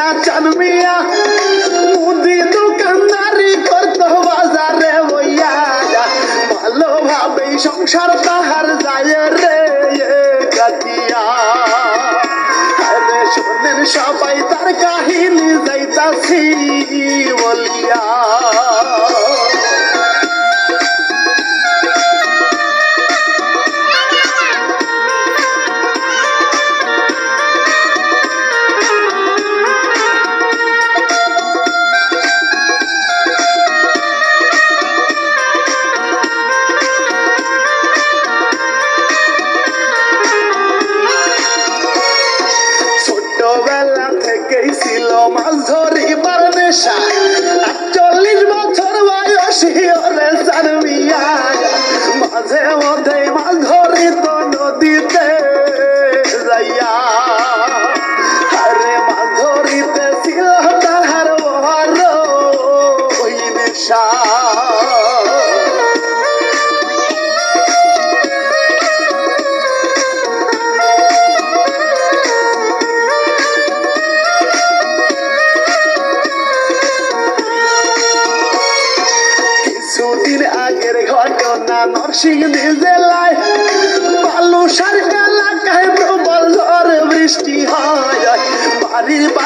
না চান মুদি দোকানদারি করতো বাজারে বইয়া। ভালোভাবে সংসার তাহার যায় রে কাতিয়া শোনেন সবাই, তার কাহিনী যাইতাছি বলিয়া।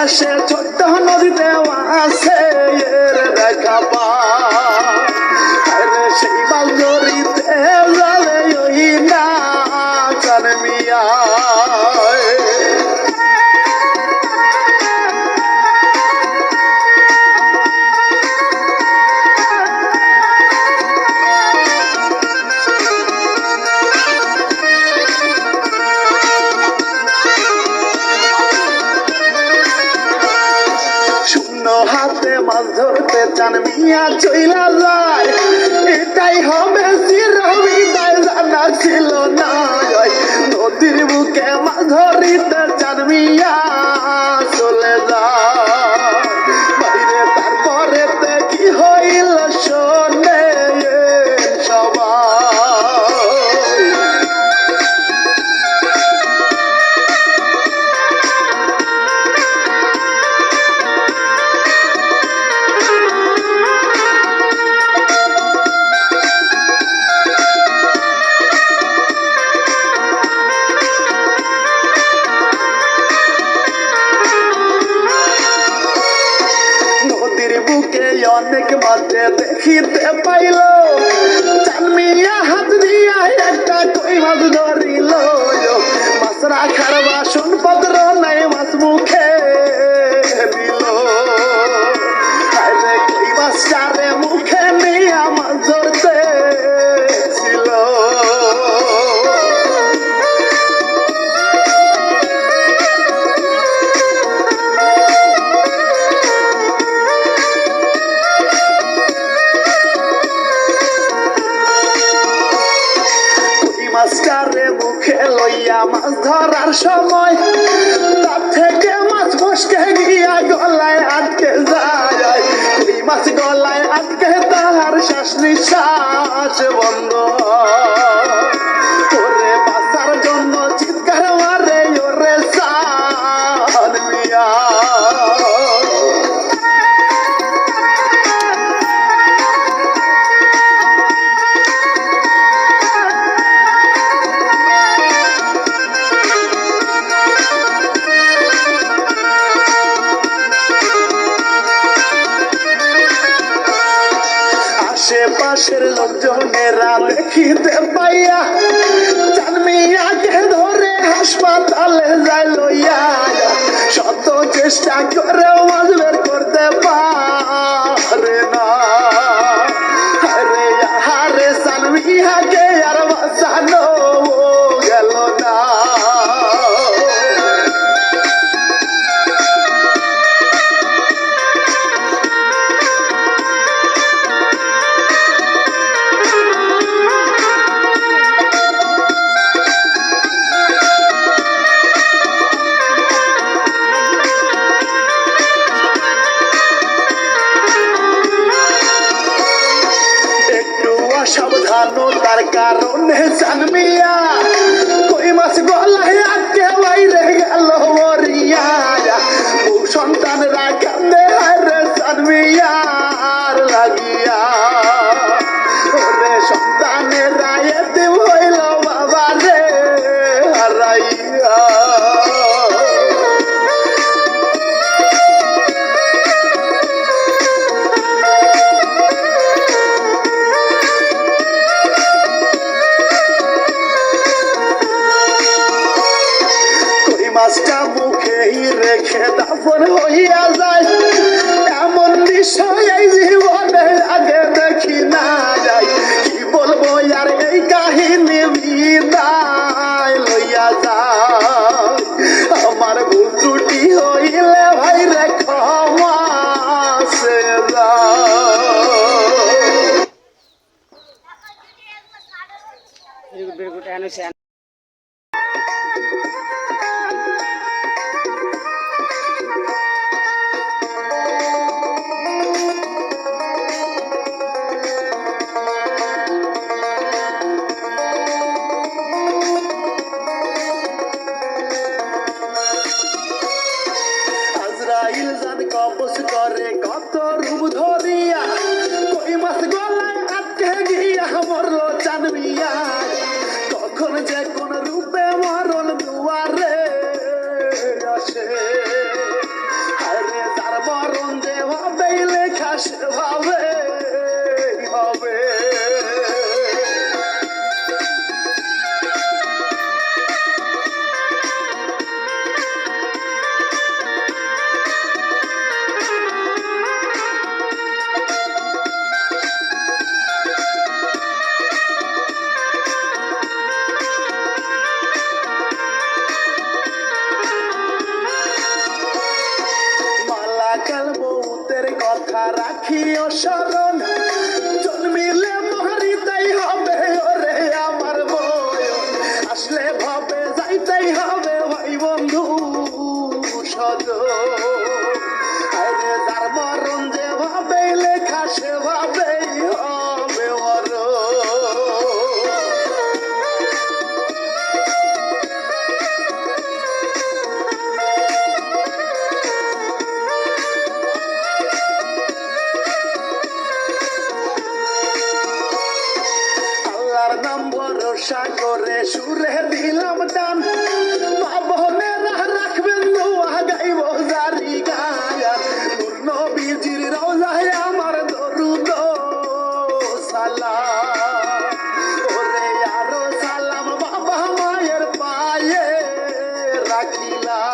আকাশে চোদ্দ নদীতে আছে ঘরিত অনেক মাঝে দেখিতে পাইল। চালমিয়া হাত দিয়া একটা কই মাছ ধরিল। মাছ রাখার বাসন পত্র নাই মাছ মুখে। মাছটারে মুখে লইয়া মাছ ধরার সময়, তার থেকে মাছ বসকে গিয়া গলায় আটকে যায়। মাছ গলায় আটকে তাহার শ্বাস নিঃশ্বাস বন্ধ। করে পাশের লোকজনের দেখিতে পাইয়া চাঁদমিয়াকে ধরে হাসপাতালে যায় লইয়া। শত চেষ্টা করে মাছ বের করতে পার কারণে জানব রাখিলা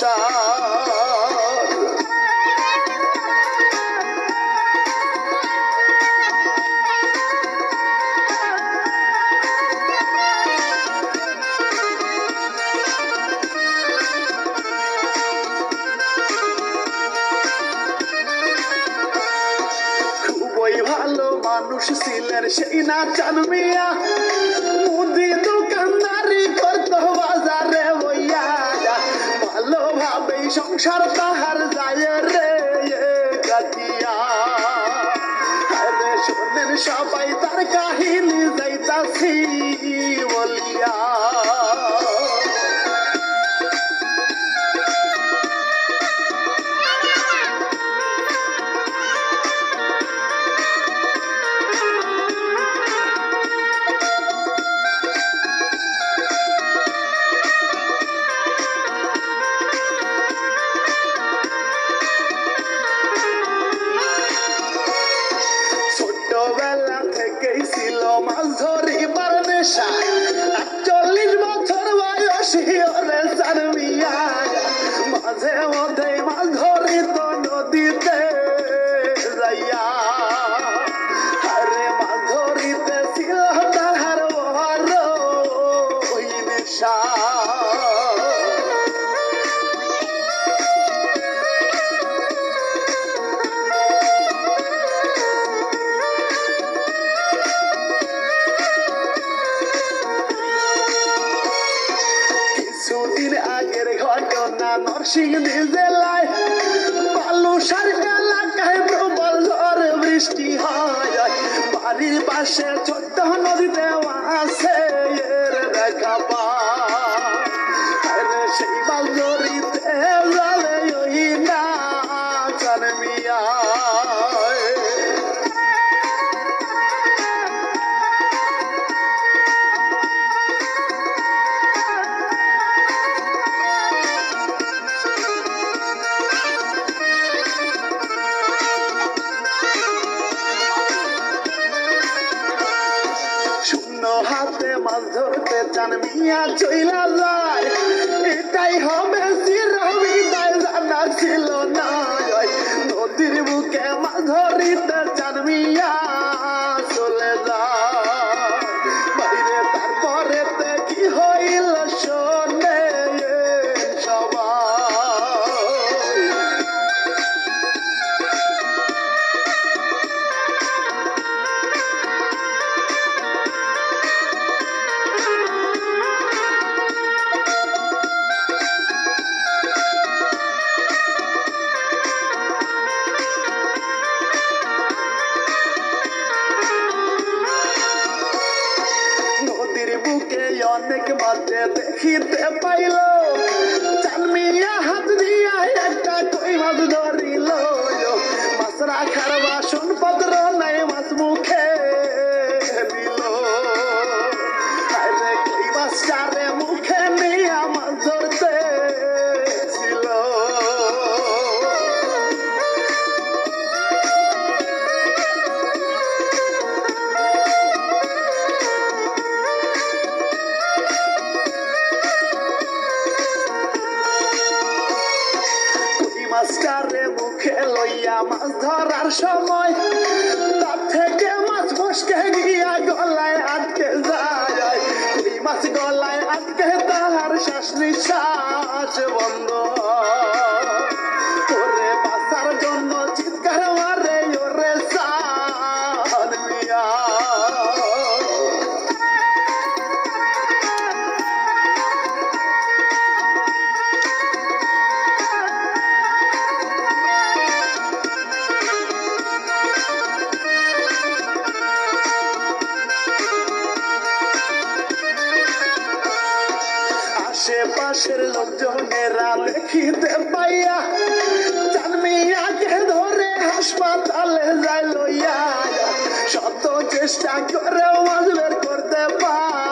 सा ছাড় তাহার যায় রে বাড়ির পাশে ছোট্ট নদীতে আছে। দেখা অনেক মাঝে দেখিতে পাইল। চালমিয়া হাত দিয়া একটা কই মাছ ধরিল। মাছ রাখার বাসন পত্র মাছটারে মুখে লইয়া মাছ ধরার সময়, তার থেকে মাছ ফসকে গিয়া গলায় আটকে যায়। মাছ গলায় আটকে তাহার শ্বাস নিঃশ্বাস বন্ধ। আশেপাশের লোকজনেরা দেখিতে পাইয়া চানমিয়াকে ধরে হাসপাতালে যায় লইয়া। শত চেষ্টা করে মাছ বের করতে পারে